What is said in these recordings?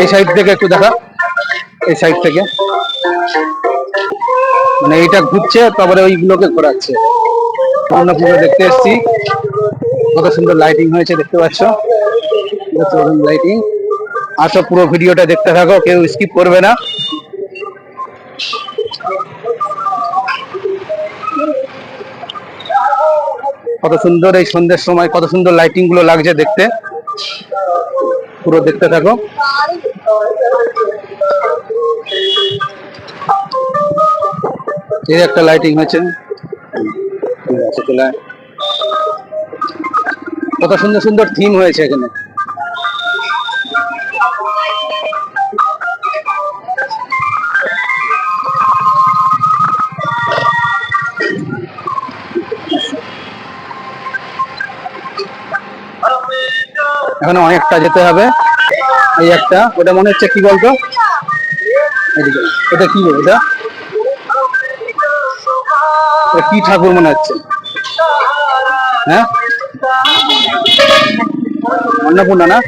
এই সাইড থেকে একটু দেখা। এই সাইড থেকে। মানে এইটা ঘুরছে, তারপরে ওইগুলোকে ঘোরাচ্ছে। পুরো দেখতে এসেছি। কত সুন্দর লাইটিং হয়েছে, দেখতে পাচ্ছ? লাইটিং আসো পুরো ভিডিওটা দেখতে থাকো, কেউ স্কিপ করবে না। কত সুন্দর এই সন্ধ্যের সময়, কত সুন্দর লাইটিংগুলো লাগছে দেখতে। পুরো দেখতে থাকো। এর একটা লাইটিং হয়েছে। কত সুন্দর সুন্দর থিম হয়েছে এখানে। এখানে অনেকটা যেতে হবে। এই একটা, ওটা মনে হচ্ছে কি বলতো? ওটা কি ওটা কি ঠাকুর মনে হচ্ছে? হ্যাঁ? অন্নপূর্ণা না?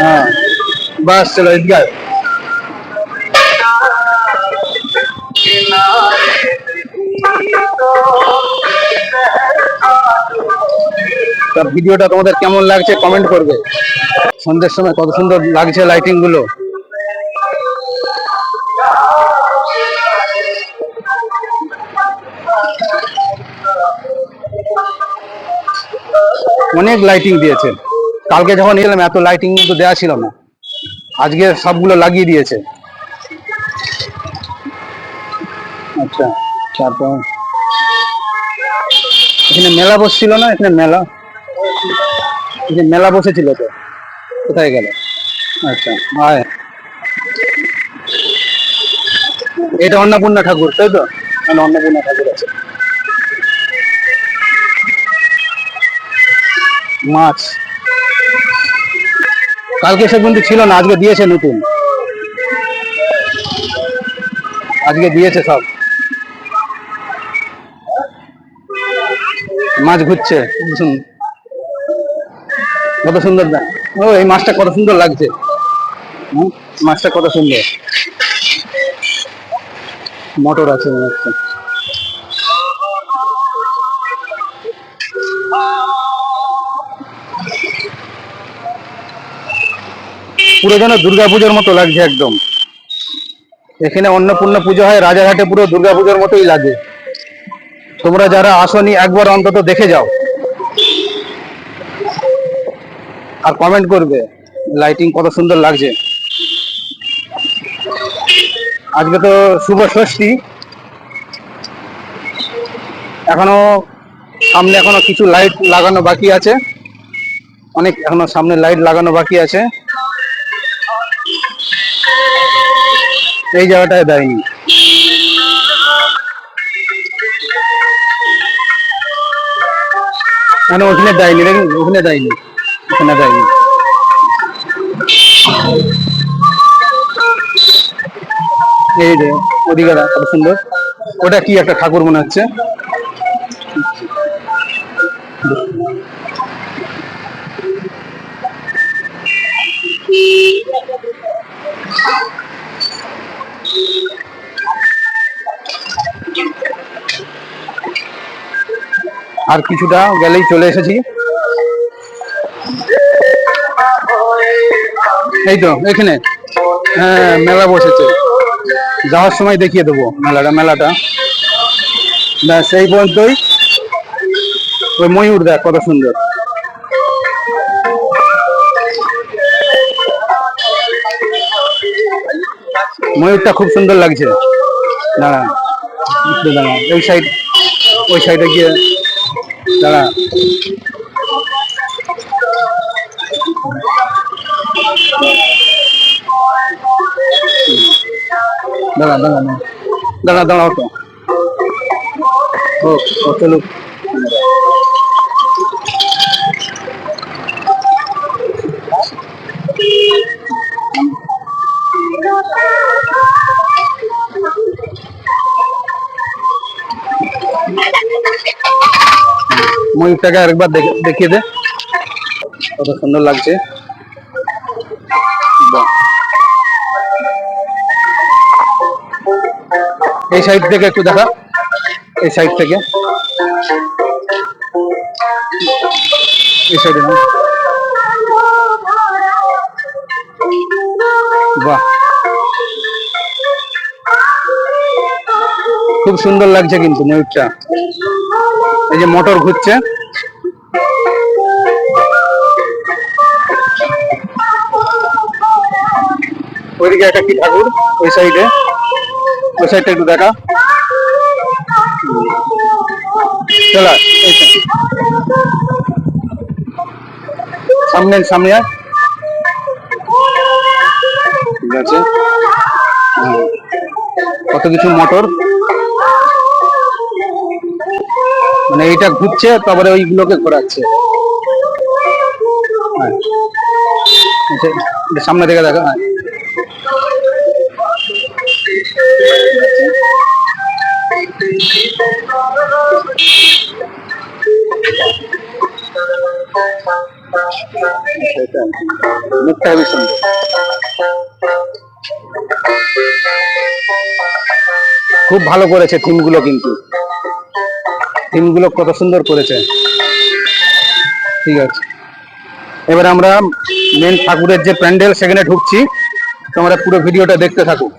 হ্যাঁ। বাস, চলো, এদিকে তা ভিডিওটা তোমাদের কেমন লাগছে কমেন্ট করবে। সন্ধ্যের সময় কত সুন্দর লাগছে লাইটিংগুলো। অনেক লাইটিং দিয়েছে। কালকে যখন এলাম, এত লাইটিং কিন্তু দেওয়া ছিল না। আজকে সবগুলো লাগিয়ে দিয়েছে। আচ্ছা তারপর এখানে মেলা বসছিল না? এখানে মেলা? এখানে মেলা বসেছিল তো, কোথায় গেল? আচ্ছা এটা অন্নপূর্ণা ঠাকুর, তাই তো? এখানে অন্নপূর্ণা ঠাকুর আছে। মাছ। কালকে সে কিন্তু ছিল না, আজকে দিয়েছে নতুন। আজকে দিয়েছে সব। মাছ ঘুরছে। শুন কত সুন্দর ও, এই মাছটা কত সুন্দর লাগছে। মাছটা কত সুন্দর। মটর আছে মনে হচ্ছে। পুরো যেন দুর্গাপুজোর মতো লাগছে একদম। এখানে অন্নপূর্ণা পুজো হয়, রাজারহাটে পুরো দুর্গাপুজোর মতোই লাগে। তোমরা যারা আসনি, একবার অন্তত দেখে যাও। আর কমেন্ট করবে। লাইটিং কত সুন্দর লাগছে। আজকে তো শুভ ষষ্ঠী। এখনও সামনে এখনও কিছু লাইট লাগানো বাকি আছে। অনেক এখনও সামনে লাইট লাগানো বাকি আছে। এই জায়গাটায় দেয়নি। মানে ওখানে দেয়নি? ওখানে দেয়নি। ওখানে দেয়নি এই যে ওদিকে কত সুন্দর। ওটা কি একটা ঠাকুর মনে হচ্ছে? আর কিছুটা গেলেই চলে এসেছি। এই তো, এখানে। হ্যাঁ মেলা বসেছে। যাওয়ার সময় দেখিয়ে দেবো মেলাটা মেলাটা। ব্যাস, এই পর্যন্তই। ওই ময়ূর দেখ, কত সুন্দর। ময়ূরটা খুব সুন্দর লাগছে। দাঁড়া দাঁড়া ওই সাইড ওই সাইডে গিয়ে দাঁড়া। দাঁড়া দাঁড়া দাঁড়া। দাঁড়া ও ও চলুক ময়ূরটাকে আরেকবার দেখে- দেখিয়ে দে। কত সুন্দর লাগছে। বাহ। এই সাইড থেকে একটু দেখা। এই সাইড থেকে। এই সাইডে বাহ। খুব সুন্দর লাগছে কিন্তু ময়ূরটা। এই যে মোটর ঘুরছে। ওইদিকে একটা কি ঠাকুর ওই সাইডে। ওই সাইডটা একটু দেখা চলা। সামনে সামনে। ঠিক আছে কত কিছু মোটর মানে এইটা ঘুরছে তারপরে ওইগুলোকে ঘোরাচ্ছে হ্যাঁ। আচ্ছা, সামনে থেকে দেখা খুব ভালো করেছে থিমগুলো কিন্তু। থিমগুলো কত সুন্দর করেছে। ঠিক আছে। এবার আমরা মেন ঠাকুরের যে প্যান্ডেল, সেখানে ঢুকছি। তোমরা পুরো ভিডিওটা দেখতে থাকো।